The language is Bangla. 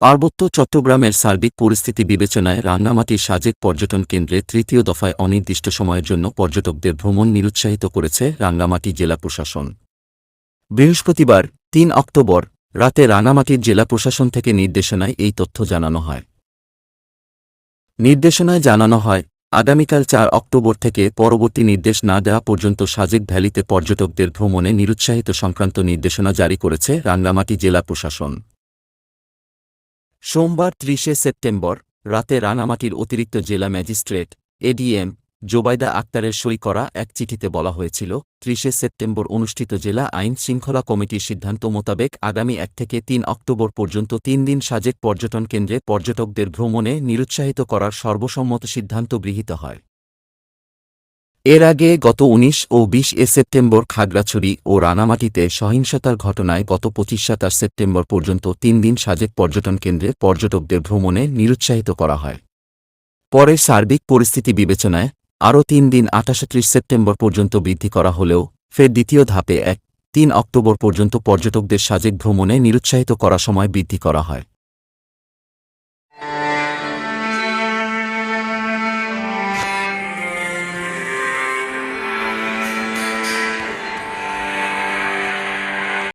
পার্বত্য চট্টগ্রামের সার্বিক পরিস্থিতি বিবেচনায় রাঙ্গামাটির সাজেক পর্যটন কেন্দ্রে তৃতীয় দফায় অনির্দিষ্ট সময়ের জন্য পর্যটকদের ভ্রমণ নিরুৎসাহিত করেছে রাঙ্গামাটি জেলা প্রশাসন। বৃহস্পতিবার, তিন অক্টোবর, রাতে রাঙ্গামাটির জেলা প্রশাসন থেকে নির্দেশনায় এই তথ্য জানানো হয়। নির্দেশনায় জানানো হয়, আগামীকাল চার অক্টোবর থেকে পরবর্তী নির্দেশ না দেওয়া পর্যন্ত সাজেক ভ্যালিতে পর্যটকদের ভ্রমণে নিরুৎসাহিত সংক্রান্ত নির্দেশনা জারি করেছে রাঙ্গামাটি জেলা প্রশাসন। সোমবার ত্রিশে সেপ্টেম্বর রাতে রাঙামাটির অতিরিক্ত জেলা ম্যাজিস্ট্রেট, এডিএম, জোবাইদা আক্তারের সই করা এক চিঠিতে বলা হয়েছিল, ত্রিশে সেপ্টেম্বর অনুষ্ঠিত জেলা আইন শৃঙ্খলা কমিটির সিদ্ধান্ত মোতাবেক আগামী এক থেকে তিন অক্টোবর পর্যন্ত তিন দিন সাজেক পর্যটন কেন্দ্রে পর্যটকদের ভ্রমণে নিরুৎসাহিত করার সর্বসম্মত সিদ্ধান্ত গৃহীত হয়। এর আগে গত ১৯ ও ২০ এ সেপ্টেম্বর খাগড়াছড়ি ও রানামাটিতে সহিংসতার ঘটনায় গত পঁচিশ সাতাশ সেপ্টেম্বর পর্যন্ত তিন দিন সাজেক পর্যটন কেন্দ্রে পর্যটকদের ভ্রমণে নিরুৎসাহিত করা হয়। পরে সার্বিক পরিস্থিতি বিবেচনায় আরও তিন দিন আটাশত্রিশ সেপ্টেম্বর পর্যন্ত বৃদ্ধি করা হলেও ফের দ্বিতীয় ধাপে এক তিন অক্টোবর পর্যন্ত পর্যটকদের সাজেক ভ্রমণে নিরুৎসাহিত করা সময় বৃদ্ধি করা হয়।